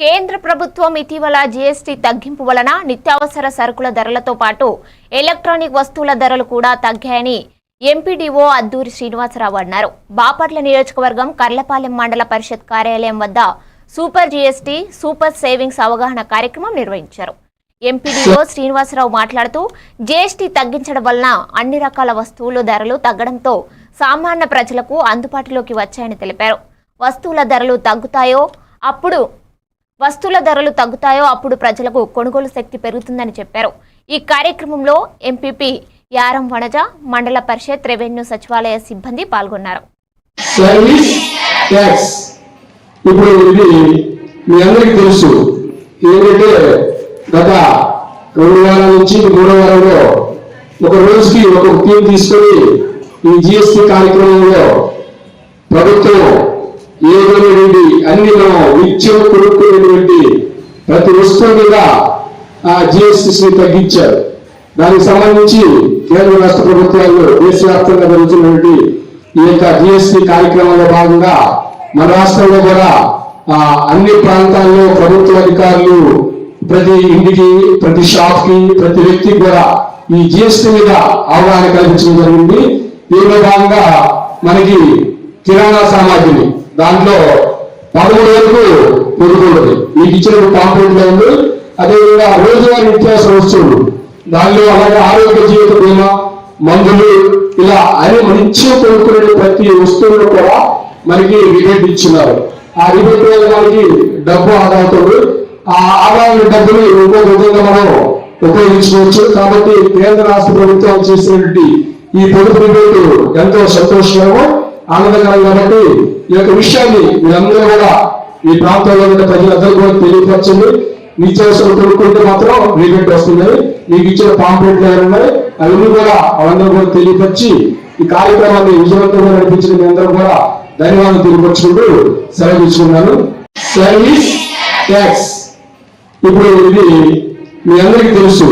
కేంద్ర ప్రభుత్వం ఇటీవల జీఎస్టీ తగ్గింపు వలన నిత్యావసర సరుకుల ధరలతో పాటు ఎలక్ట్రానిక్ వస్తువుల ధరలు కూడా తగ్గాయని ఎంపీడీఓ అద్దూరి శ్రీనివాసరావు అన్నారు. బాపట్ల నియోజకవర్గం కర్లపాలెం మండల పరిషత్ కార్యాలయం వద్ద సూపర్ జీఎస్టీ సూపర్ సేవింగ్స్ అవగాహన కార్యక్రమం నిర్వహించారు. ఎంపీడీఓ శ్రీనివాసరావు మాట్లాడుతూ జీఎస్టీ తగ్గించడం వలన అన్ని రకాల వస్తువుల ధరలు తగ్గడంతో సామాన్య ప్రజలకు అందుబాటులోకి వచ్చాయని తెలిపారు. వస్తువుల ధరలు తగ్గుతాయో అప్పుడు వస్తువుల ధరలు తగ్గుతాయో అప్పుడు ప్రజలకు కొనుగోలు శక్తి పెరుగుతుందని చెప్పారు. ఈ కార్యక్రమంలో ఎంపీపీ యారం వనజ మండల పరిషత్ రెవెన్యూ సచివాలయ సిబ్బంది పాల్గొన్నారు. ఇప్పుడు ఇది మీ అందరికీ తెలుసు. ఏంటంటే గత రెండు వారాల నుంచి మూడో వారంలో ఒక రోజుకి ఒక టీం తీసుకొని ఈ జిఎస్టి కార్యక్రమంలో ప్రభుత్వం ఏదైనటువంటి అన్ని మనం నిత్యం కొనుక్కునేటువంటి ప్రతి వస్తువు మీద ఆ తగ్గించారు. దానికి సంబంధించి కేంద్ర రాష్ట్ర ప్రభుత్వాలు దేశవ్యాప్తంగా జరుగుతున్నటువంటి ఈ యొక్క జిఎస్టి కార్యక్రమంలో భాగంగా మన రాష్ట్రంలో కూడా ఆ, అన్ని ప్రాంతాల్లో ప్రభుత్వ అధికారులు ప్రతి ఇంటికి ప్రతి షాప్కి ప్రతి వ్యక్తికి కూడా ఈ జిఎస్టి మీద అవగాహన కల్పించడం జరిగింది. దీనిలో భాగంగా మనకి కిరాణా సామాగ్రి దాంట్లో పదమూడు వరకు పొందుకుంటుంది మీకు ఇచ్చిన కాంపౌండ్ ఉంది. అదేవిధంగా రోజువారీ నిత్యావసర వస్తువులు. దానిలో అలాగే ఆరోగ్య జీవిత బీమా మందులు ఇలా అన్ని మంచిగా కొనుక్కునే ప్రతి వస్తువులు కూడా మనకి రిబేట్ ఇచ్చినారు. ఆ రిబేట్ మనకి డబ్బు ఆదా అవుతుంది ఆ ఆదాయ డబ్బుని ఇంకో విధంగా మనం ఉపయోగించుకోవచ్చు. కాబట్టి కేంద్ర రాష్ట్ర ప్రభుత్వం చేసినటువంటి ఈ పొదుపు రిబేట్ ఎంతో సంతోషకరము. ఆనందకరం కాబట్టి ఈ యొక్క విషయాన్ని మీరందరూ కూడా ఈ ప్రాంతంలో ఉన్న ప్రజలందరూ కూడా తెలియపరచండి. నిత్యావసరం కొనుక్కుంటే మాత్రం రిబేట్ వస్తుంది మీకు ఇచ్చిన పాంప్లెట్లు ఉన్నాయి. అవన్నీ కూడా అవన్నీ కూడా తెలియపరిచి ఈ కార్యక్రమాన్ని విజయవంతంగా నడిపించిన మీ అందరూ కూడా ధన్యవాదాలు తెలియపరుచుకుంటూ సెలవు తీసుకున్నాను. సర్వీస్ ట్యాక్స్ ఇప్పుడు ఇది మీ అందరికీ తెలుసు.